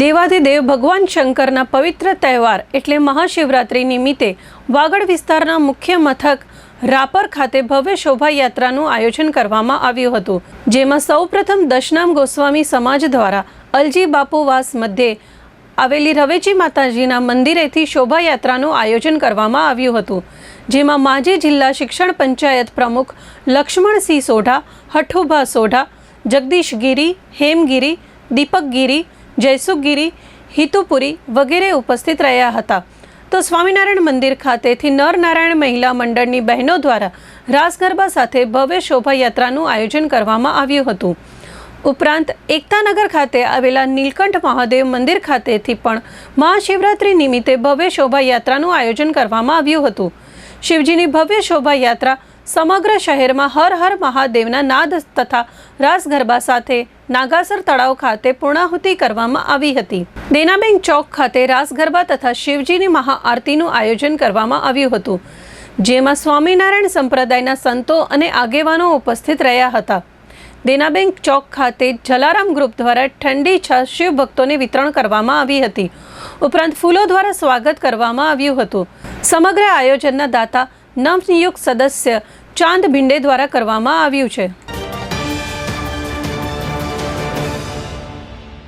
દેવાધિદેવ ભગવાન શંકરના પવિત્ર તહેવાર એટલે મહાશિવરાત્રિ નિમિત્તે વાગડ વિસ્તારના મુખ્ય મથક રાપર ખાતે ભવ્ય શોભાયાત્રાનું આયોજન કરવામાં આવ્યું હતું, જેમાં સૌપ્રથમ દશનામ ગોસ્વામી સમાજ દ્વારા અલજી બાપુવાસ મધ્યે આવેલી રવેચી માતાજીના મંદિરેથી શોભાયાત્રાનું આયોજન કરવામાં આવ્યું હતું, જેમાં માજી જિલ્લા શિક્ષણ પંચાયત પ્રમુખ લક્ષ્મણસિંહ સોઢા, હઠુભા સોઢા, જગદીશ ગીરી, હેમગીરી દીપક ગીરી જયસુખ ગીરી હિતુપુરી વગેરે ઉપસ્થિત રહ્યા હતા. તો સ્વામિનારાયણ મંદિર ખાતેથી નરનારાયણ મહિલા મંડળની બહેનો દ્વારા રાસ ગરબા સાથે ભવ્ય શોભાયાત્રાનું આયોજન કરવામાં આવ્યું હતું. ઉપરાંત એકતાનગર ખાતે આવેલા નીલકંઠ મહાદેવ મંદિર ખાતેથી પણ મહાશિવરાત્રિ નિમિત્તે ભવ્ય શોભાયાત્રાનું આયોજન કરવામાં આવ્યું હતું. શિવજીની ભવ્ય શોભાયાત્રા સમગ્ર શહેરમાં હર હર મહાદેવના નાદ તથા રાસ ગરબા સાથે નાગાસર તળાવ ખાતે પૂર્ણાહુતિ કરવામાં આવી હતી. દેનાબેન ચોક ખાતે રાસ ગરબા તથા શિવજીની મહાઆરતીનું આયોજન કરવામાં આવ્યું હતું, જેમાં સ્વામિનારાયણ સંપ્રદાયના સંતો અને આગેવાનો ઉપસ્થિત રહ્યા હતા. દેનાબેન ચોક ખાતે જલારામ ગ્રુપ દ્વારા ઠંડી છાશ શિવ ભક્તોને વિતરણ કરવામાં આવી હતી. ઉપરાંત ફૂલો દ્વારા સ્વાગત કરવામાં આવ્યું હતું. સમગ્ર આયોજનના દાતા નવનિયુક્ત સદસ્ય ચાંદ ભિંડે દ્વારા કરવામાં આવ્યું છે.